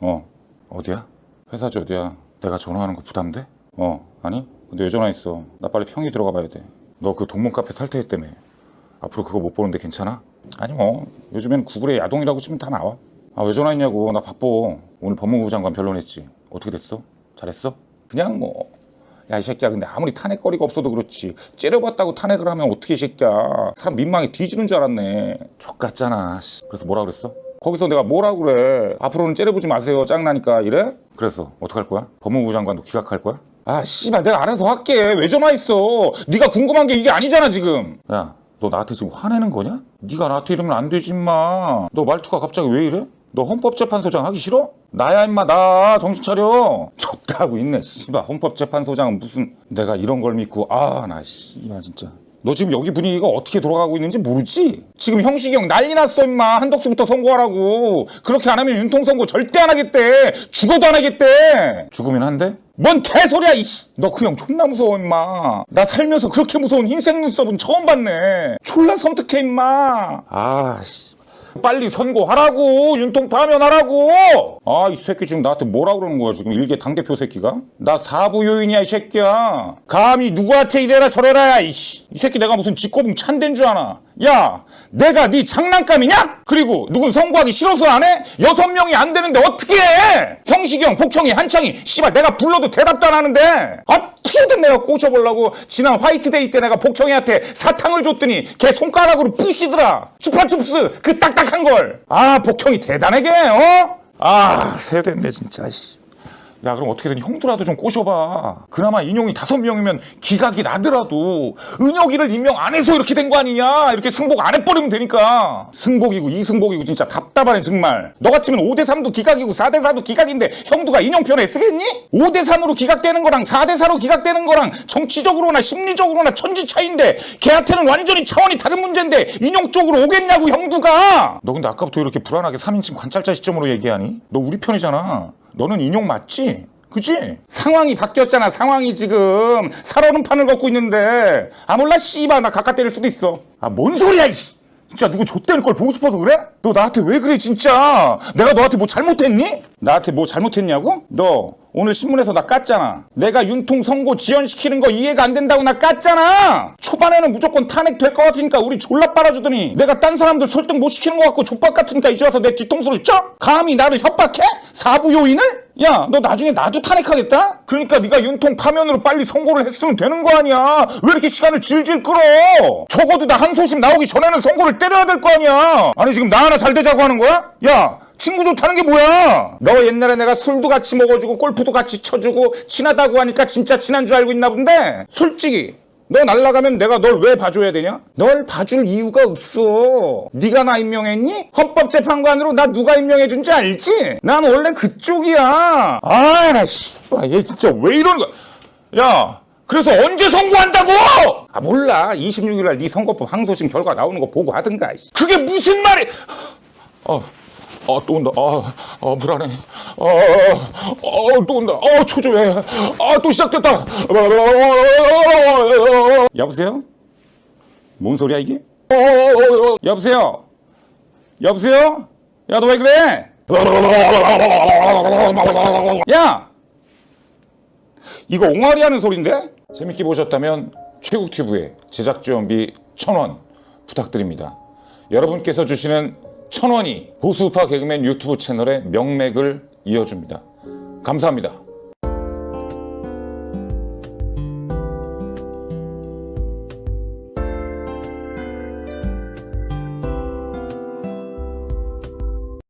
어 어디야? 회사지 어디야? 내가 전화하는 거 부담돼? 어 아니? 근데 왜 전화했어? 나 빨리 평이 들어가 봐야 돼. 너 그 동문 카페 탈퇴했다며. 앞으로 그거 못 보는데 괜찮아? 아니 뭐 요즘엔 구글에 야동이라고 치면 다 나와. 아 왜 전화했냐고 나 바빠. 오늘 법무부 장관 변론했지. 어떻게 됐어? 잘했어? 그냥 뭐. 야 이 새끼야 근데 아무리 탄핵거리가 없어도 그렇지 째려봤다고 탄핵을 하면 어떻게 이 새끼야 사람 민망해 뒤지는 줄 알았네 족같잖아 씨. 그래서 뭐라 그랬어? 거기서 내가 뭐라 그래 앞으로는 째려보지 마세요 짱나니까 이래? 그래서 어떡할 거야? 법무부 장관도 기각할 거야? 아 씨발 내가 알아서 할게 왜 전화했어 네가 궁금한 게 이게 아니잖아 지금 야 너 나한테 지금 화내는 거냐? 네가 나한테 이러면 안 되지 임마 너 말투가 갑자기 왜 이래? 너 헌법재판소장 하기 싫어? 나야 임마 나 정신 차려 졌다고 있네 씨발 헌법재판소장은 무슨 내가 이런 걸 믿고 아 나 씨발 진짜 너 지금 여기 분위기가 어떻게 돌아가고 있는지 모르지? 지금 형식이 형 난리 났어 임마. 한덕수부터 선고하라고. 그렇게 안 하면 윤통 선고 절대 안 하겠대. 죽어도 안 하겠대. 죽으면 한대? 뭔 개소리야 이씨. 너 그 형 존나 무서워 임마. 나 살면서 그렇게 무서운 흰색 눈썹은 처음 봤네. 졸라 섬뜩해 임마. 아씨 빨리 선고하라고! 윤통 파면하라고! 아 이 새끼 지금 나한테 뭐라 그러는 거야 지금? 일개 당대표 새끼가? 나 사부 요인이야 이 새끼야! 감히 누구한테 이래라 저래라 야, 이씨! 이 새끼 내가 무슨 직고봉 찬대인 줄 아나? 야 내가 네 장난감이냐? 그리고 누군 선고하기 싫어서 안 해? 여섯 명이 안 되는데 어떻게 해? 형식이 형 복형이 한창이 씨발 내가 불러도 대답도 안 하는데! 어떻게 든 내가 꼬셔보려고 지난 화이트데이 때 내가 복형이한테 사탕을 줬더니 걔 손가락으로 부시더라 추파춥스 그 딱딱한 걸 아 복형이 대단하게 어? 아 세됐네 진짜 씨. 야 그럼 어떻게든 형도라도 좀 꼬셔봐. 그나마 인용이 다섯 명이면 기각이 나더라도 은혁이를 임명 안 해서 이렇게 된 거 아니냐? 이렇게 승복 안 해버리면 되니까. 승복이고 이승복이고 진짜 답답하네 정말. 너 같으면 5대3도 기각이고 4대4도 기각인데 형도가 인용 편에 쓰겠니? 5대3으로 기각되는 거랑 4대4로 기각되는 거랑 정치적으로나 심리적으로나 천지 차이인데 걔한테는 완전히 차원이 다른 문제인데 인용 쪽으로 오겠냐고 형도가? 너 근데 아까부터 이렇게 불안하게 3인칭 관찰자 시점으로 얘기하니? 너 우리 편이잖아 너는 인용 맞지? 그지? 상황이 바뀌었잖아 상황이 지금 살얼음 판을 걷고 있는데 아 몰라 씨발 나 가까 때릴 수도 있어 아 뭔 소리야 이씨 진짜 누구 좆대는 걸 보고 싶어서 그래? 너 나한테 왜 그래 진짜 내가 너한테 뭐 잘못했니? 나한테 뭐 잘못했냐고? 너 오늘 신문에서 나 깠잖아 내가 윤통 선고 지연시키는 거 이해가 안 된다고 나 깠잖아 초반에는 무조건 탄핵 될 것 같으니까 우리 졸라 빨아주더니 내가 딴 사람들 설득 못 시키는 것 같고 족박 같으니까 이제 와서 내 뒤통수를 쳐? 감히 나를 협박해? 사부 요인을? 야, 너 나중에 나도 탄핵하겠다? 그러니까 네가 윤통 파면으로 빨리 선고를 했으면 되는 거 아니야. 왜 이렇게 시간을 질질 끌어? 적어도 나 항소심 나오기 전에는 선고를 때려야 될 거 아니야. 아니 지금 나 하나 잘 되자고 하는 거야? 야, 친구 좋다는 게 뭐야? 너 옛날에 내가 술도 같이 먹어주고 골프도 같이 쳐주고 친하다고 하니까 진짜 친한 줄 알고 있나 본데 솔직히 너 날라가면 내가 널 왜 봐줘야 되냐? 널 봐줄 이유가 없어. 네가 나 임명했니? 헌법재판관으로 나 누가 임명해준 줄 알지? 난 원래 그쪽이야. 아, 나 씨. 아, 얘 진짜 왜 이러는 거야? 야, 그래서 언제 선고한다고? 아, 몰라. 26일 날 네 선거법 항소심 결과 나오는 거 보고 하든가. 씨. 그게 무슨 말이? 어. 아, 또 온다. 아, 아, 불안해. 아, 아, 아, 또 온다. 아, 초조해. 아, 또 시작됐다. 여보세요? 뭔 소리야, 이게? 여보세요? 여보세요? 야, 너 왜 그래? 야! 이거 옹알이 하는 소린데? 재밌게 보셨다면 최국튜브에 제작 지원비 1000원 부탁드립니다. 여러분께서 주시는 1000원이 보수파 개그맨 유튜브 채널의 명맥을 이어줍니다. 감사합니다.